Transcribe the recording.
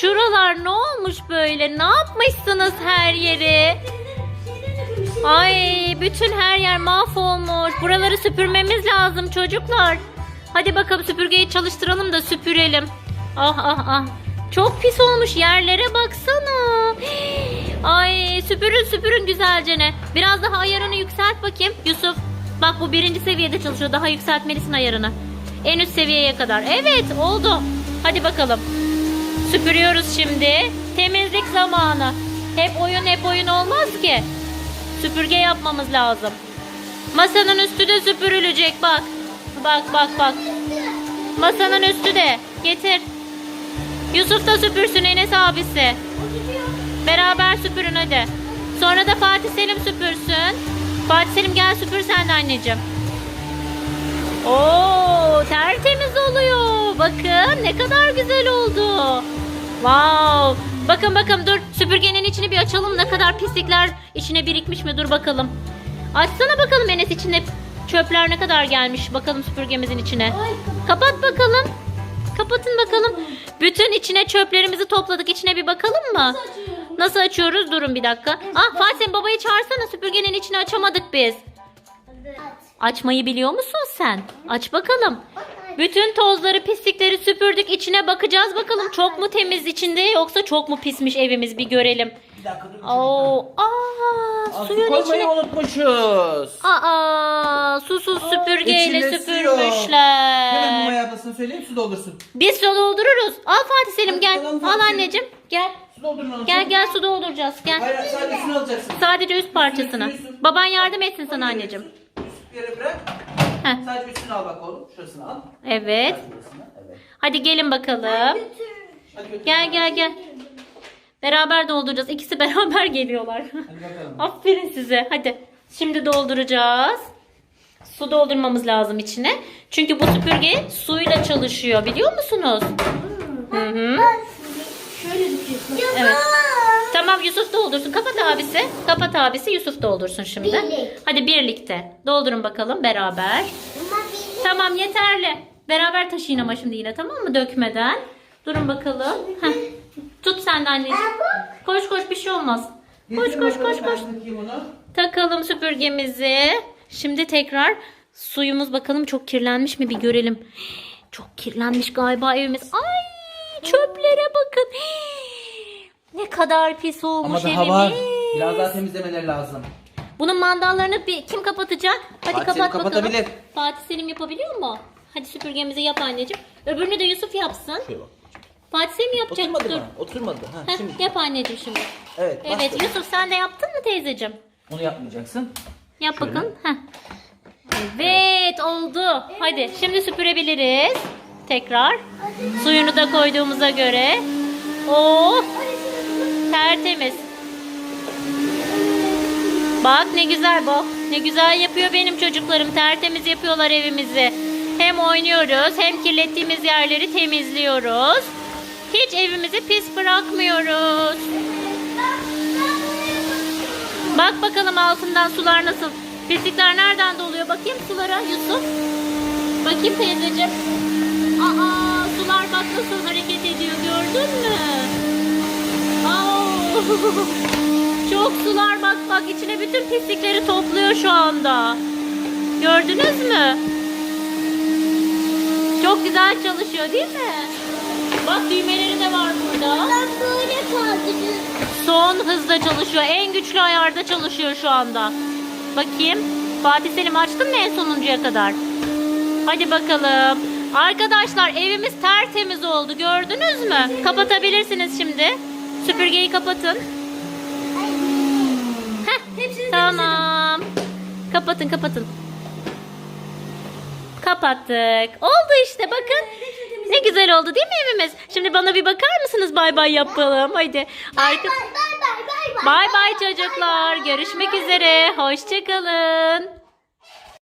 Şuralar ne olmuş böyle? Ne yapmışsınız her yeri? Ay bütün her yer mahvolmuş. Buraları süpürmemiz lazım çocuklar. Hadi bakalım süpürgeyi çalıştıralım da süpürelim. Ah ah ah. Çok pis olmuş yerlere baksana. Ay süpürün süpürün güzelce ne. Biraz daha ayarını yükselt bakayım Yusuf. Bak bu birinci seviyede çalışıyor. Daha yükseltmelisin ayarını. En üst seviyeye kadar. Evet oldu. Hadi bakalım. Süpürüyoruz şimdi. Temizlik zamanı. Hep oyun hep oyun olmaz ki. Süpürge yapmamız lazım. Masanın üstü de süpürülecek bak. Bak bak bak. Masanın üstü de. Getir. Yusuf da süpürsün Enes abisi. Beraber süpürün hadi. Sonra da Fatih Selim süpürsün. Fatih Selim gel süpür sen de anneciğim. Oo tertemiz oluyor. Bakın ne kadar güzel oldu. Wow. Bakın bakın dur süpürgenin içini bir açalım. Ne kadar pislikler içine birikmiş mi? Dur bakalım. Açsana bakalım Enes içinde çöpler ne kadar gelmiş. Bakalım süpürgemizin içine. Kapat bakalım. Kapatın bakalım. Bütün içine çöplerimizi topladık. İçine bir bakalım mı? Nasıl açıyoruz? Durun bir dakika. Ah Fatih babayı çağırsana. Süpürgenin içini açamadık biz. Açmayı biliyor musun sen? Aç bakalım. Bütün tozları, pislikleri süpürdük. İçine bakacağız bakalım. Çok mu temiz içinde yoksa çok mu pismiş evimiz bir görelim. Bir dakika dur. Oo, aa, Aa, su suyun koymayı içine. unutmuşuz. Aa, susuz süpürgeyle içinde su yok. Hemen süpürmüşler. Ablasına söyleyeyim su doldursun. Biz su doldururuz. Al Fatih Selim gel. Al anneciğim. Gel. Su doldurun onu. Gel gel su dolduracağız. Gel. Hayır sadece alacaksın. Sadece üst parçasını. Baban yardım etsin sana anneciğim. Üst, üst yere bırak. Heh. Sadece üstünü al bak oğlum. Şurasını al. Evet. Bak burasını, Evet. Hadi gelin bakalım. Hadi götür. Gel gel gel. Beraber dolduracağız. İkisi beraber geliyorlar. Hadi bakalım. Aferin size. Hadi. Şimdi dolduracağız. Su doldurmamız lazım içine. Çünkü bu süpürge suyla çalışıyor. Biliyor musunuz? Hı hı. Şöyle döküyorsun. Evet. Tamam Yusuf doldursun. Kapat abisi. Kapat abisi Yusuf doldursun şimdi. Birlik. Hadi birlikte. Doldurun bakalım beraber. Tamam yeterli. Beraber taşıyın ama şimdi yine tamam mı? Dökmeden. Durun bakalım. Heh. Tut sen de anneciğim. Koş koş bir şey olmaz. Koş koş koş koş. Takalım süpürgemizi. Şimdi tekrar suyumuz bakalım çok kirlenmiş mi bir görelim. Çok kirlenmiş galiba evimiz. Ay çöplere bakın. Ne kadar pis olmuş Ama daha evimiz. var. Biraz daha temizlemeleri lazım. Bunun mandallarını bir kim kapatacak? Hadi Fatih kapat Selim bakalım. kapatabilir. Fatih Selim yapabiliyor mu? Hadi süpürgemizi yap anneciğim. Öbürünü de Yusuf yapsın. Şöyle bak. Fatih Selim yapacak. Oturmadı Dur. mı? Oturmadı. Ha, Heh, şimdi. yap anneciğim şimdi. Evet. Evet bastır. Yusuf sen de yaptın mı teyzeciğim? Onu yapmayacaksın. Yap Şöyle. bakın. Heh. Evet oldu. Hadi şimdi süpürebiliriz. Tekrar. Suyunu da koyduğumuza göre. Oh tertemiz. Bak ne güzel bu. Ne güzel yapıyor benim çocuklarım. Tertemiz yapıyorlar evimizi. Hem oynuyoruz hem kirlettiğimiz yerleri temizliyoruz. Hiç evimizi pis bırakmıyoruz. Bak bakalım altından sular nasıl. Pislikler nereden doluyor? Bakayım sulara Yusuf. Bakayım teyzeciğim. Aa sular bak nasıl hareket ediyor gördün mü? Çok sular bak bak içine bütün pislikleri topluyor şu anda. Gördünüz mü? Çok güzel çalışıyor değil mi? Bak düğmeleri de var burada. Ben böyle kaldım. Son hızda çalışıyor. En güçlü ayarda çalışıyor şu anda. Bakayım. Fatih Selim açtın mı en sonuncuya kadar? Hadi bakalım. Arkadaşlar evimiz tertemiz oldu. Gördünüz mü? Kapatabilirsiniz şimdi. Süpürgeyi kapatın. Heh, tamam. Kapatın kapatın. Kapattık. Oldu işte bakın. Ne güzel oldu değil mi evimiz? Şimdi bana bir bakar mısınız? Bay bay yapalım. Hadi. Arka... Bay bay bay bay bay. Bay bay çocuklar. Görüşmek üzere. Hoşçakalın.